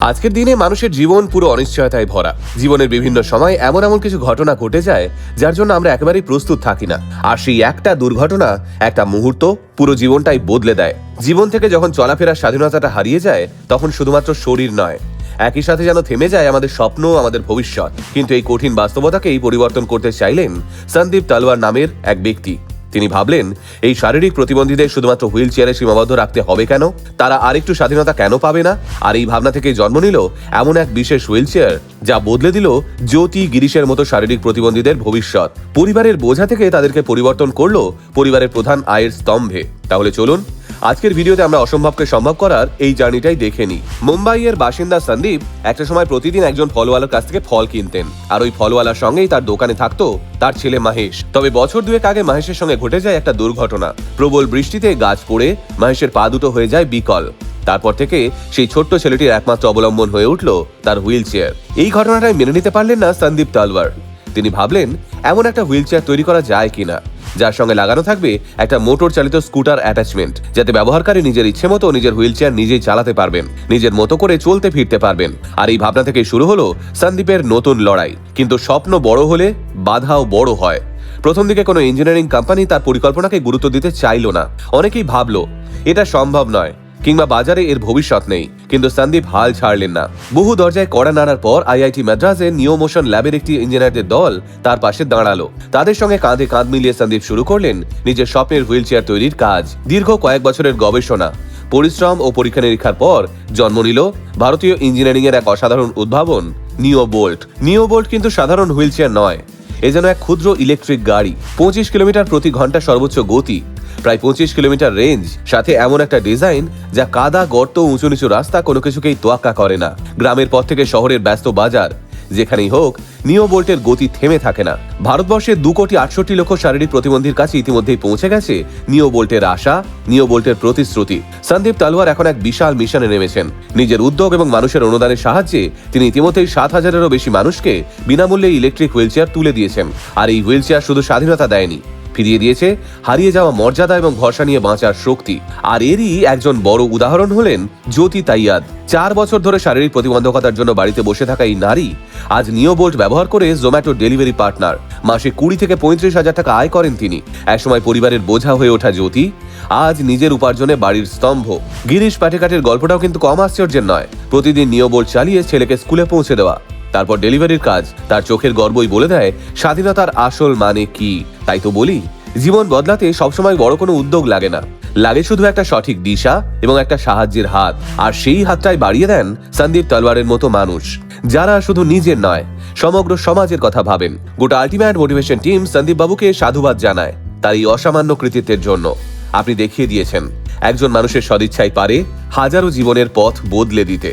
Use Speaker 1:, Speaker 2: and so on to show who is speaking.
Speaker 1: আজকের দিনে মানুষের জীবন পুরো অনিশ্চয়তায় ভরা। জীবনের বিভিন্ন সময় এমন এমন কিছু ঘটনা ঘটে যায়, যার জন্য আমরা একেবারেই প্রস্তুত থাকি না। আর সেই একটা দুর্ঘটনা, একটা মুহূর্ত পুরো জীবনটাই বদলে দেয়। জীবন থেকে যখন চলাফেরার স্বাধীনতাটা হারিয়ে যায়, তখন শুধুমাত্র শরীর নয়, একই সাথে যেন থেমে যায় আমাদের স্বপ্ন, আমাদের ভবিষ্যৎ। কিন্তু এই কঠিন বাস্তবতাকেই পরিবর্তন করতে চাইলেন সন্দীপ তালওয়ার নামের এক ব্যক্তি। তিনি ভাবলেন, এই শারীরিক প্রতিবন্ধীদের শুধুমাত্র হুইল চেয়ারে সীমাবদ্ধ রাখতে হবে কেন? তারা আরেকটু স্বাধীনতা কেন পাবে না? আর এই ভাবনা থেকে জন্ম নিল এমন এক বিশেষ হুইল চেয়ার যা বদলে দিল জ্যোতি গিরিশের মতো শারীরিক প্রতিবন্ধীদের ভবিষ্যৎ। পরিবারের বোঝা থেকে তাদেরকে পরিবর্তন করল পরিবারের প্রধান আয়ের স্তম্ভে। তাহলে চলুন আজকের ভিডিওতে আমরা অসম্ভবকে সম্ভব করার এই জার্নিটাই দেখে নিই। মুম্বাইয়ের বাসিন্দা সন্দীপ একটা সময় প্রতিদিন একজন ফলওয়ালার কাছ থেকে ফল কিনতেন। আর ওই ফলওয়ালার সঙ্গেই তার দোকানে থাকতো তার ছেলে মাহেশ। তবে বছর দুয়েক আগে মাহেশের সঙ্গে ঘটে যায় একটা দুর্ঘটনা। প্রবল বৃষ্টিতে গাছ পড়ে, মাহেশের পা দুটো হয়ে যায় বিকল। তারপর থেকে সেই ছোট্ট ছেলেটির একমাত্র অবলম্বন হয়ে উঠল তার হুইল চেয়ার এই ঘটনাটাই মেনে নিতে পারলেন না সন্দীপ তালওয়ার। তিনি ভাবলেন, এমন একটা হুইল চেয়ার তৈরি করা যায় কিনা। যার সঙ্গে লাগানো থাকবে একটা মোটর চালিত স্কুটার অ্যাটাচমেন্ট, যাতে ব্যবহারকারী নিজের ইচ্ছে মতো নিজের হুইল চেয়ার নিজেই চালাতে পারবেন, নিজের মতো করে চলতে ফিরতে পারবেন। আর এই ভাবনা থেকে শুরু হলো সন্দীপের নতুন লড়াই। কিন্তু স্বপ্ন বড় হলে বাধাও বড় হয়। প্রথম দিকে কোনো ইঞ্জিনিয়ারিং কোম্পানি তার পরিকল্পনাকে গুরুত্ব দিতে চাইল না। অনেকেই ভাবল, এটা সম্ভব নয়। কিংবা বাজারে এর ভবিষ্যৎ নেই। কিন্তু সন্দীপ হাল ছাড়লেন না। বহু দরজায় কড়া নাড়ার পর আইআইটি মাদ্রাজে নিও মোশন ল্যাবের একটি ইঞ্জিনিয়ারদের দল তার পাশে দাঁড়াল। তাদের সঙ্গে কাঁধে কাঁধ মিলিয়ে সন্দীপ শুরু করলেন নিজের স্বপ্নের হুইল চেয়ার তৈরির কাজ। দীর্ঘ কয়েক বছরের গবেষণা, পরিশ্রম ও পরীক্ষা নিরীক্ষার পর জন্ম নিল ভারতীয় ইঞ্জিনিয়ারিং এর এক অসাধারণ উদ্ভাবন, নিও বোল্ট। নিও বোল্ট কিন্তু সাধারণ হুইল চেয়ার নয়। এ যেন এক ক্ষুদ্র ইলেকট্রিক গাড়ি। পঁচিশ কিলোমিটার প্রতি ঘণ্টা সর্বোচ্চ গতি। প্রায় পঁচিশ কিলোমিটার রেঞ্জ সাথে এমন একটা ডিজাইন যা কাদা, গর্ত উঁচু নিচু রাস্তা কোনো কিছুকেই তোয়াক্কা করে না। গ্রামের পর থেকে শহরের ব্যস্ত বাজার, যেখানেই হোক, নিও বোল্টের গতি থেমে থাকে না। ভারতবর্ষের দু কোটি আটষট্টি লক্ষ শারীরিক প্রতিবন্ধীর কাছে ইতিমধ্যেই পৌঁছে গেছে নিও বোল্টের আশা, নিও বোল্টের প্রতিশ্রুতি। সন্দীপ তালওয়ার এখন এক বিশাল মিশনে নেমেছেন। নিজের উদ্যোগ এবং মানুষের অনুদানের সাহায্যে তিনি ইতিমধ্যেই সাত হাজারেরও বেশি মানুষকে বিনামূল্যে ইলেকট্রিক হুইলচেয়ার তুলে দিয়েছেন। আর এই হুইলচেয়ার শুধু স্বাধীনতা দেয়নি ফিরিয়ে দিয়েছে, হারিয়ে যাওয়া মর্যাদা এবং ভরসা নিয়ে বাঁচার শক্তি। আর এরই একজন বড় উদাহরণ হলেন জ্যোতি তাইয়াদ। চার বছর ধরে শারীরিক প্রতিবন্ধকতার জন্য বাড়িতে বসে থাকা এই নারী আজ নিও বোল্ট ব্যবহার করে জোম্যাটো ডেলিভারি পার্টনার। মাসে কুড়ি থেকে পঁয়ত্রিশ হাজার টাকা আয় করেন তিনি। একসময় পরিবারের বোঝা হয়ে ওঠা জ্যোতি আজ নিজের উপার্জনে বাড়ির স্তম্ভ। গিরিশ পাটেকাটের গল্পটাও কিন্তু কম আশ্চর্যের নয়। প্রতিদিন নিও বোল্ট চালিয়ে ছেলেকে স্কুলে পৌঁছে দেওয়া। তারপর ডেলিভারির কাজ তার চোখের গর্বই বলে দেয় স্বাধীনতার আসল মানে কি? তাই তো বলি, জীবন বদলাতে সবসময় বড় কোনো উদ্যোগ লাগে না। লাগে শুধু একটা সঠিক দিশা এবং একটা সাহায্যের হাত, আর সেই হাতটাই বাড়িয়ে দেন সন্দীপ তলওয়ারের মতো মানুষ, যারা শুধু নিজের নয়, সমগ্র সমাজের কথা ভাবেন। গোটা আলটিমেট মোটিভেশন টিম সন্দীপ বাবুকে সাধুবাদ জানায় তার এই অসামান্য কৃতিত্বের জন্য। আপনি দেখিয়ে দিয়েছেন, একজন মানুষের সদিচ্ছাই পারে হাজারো জীবনের পথ বদলে দিতে।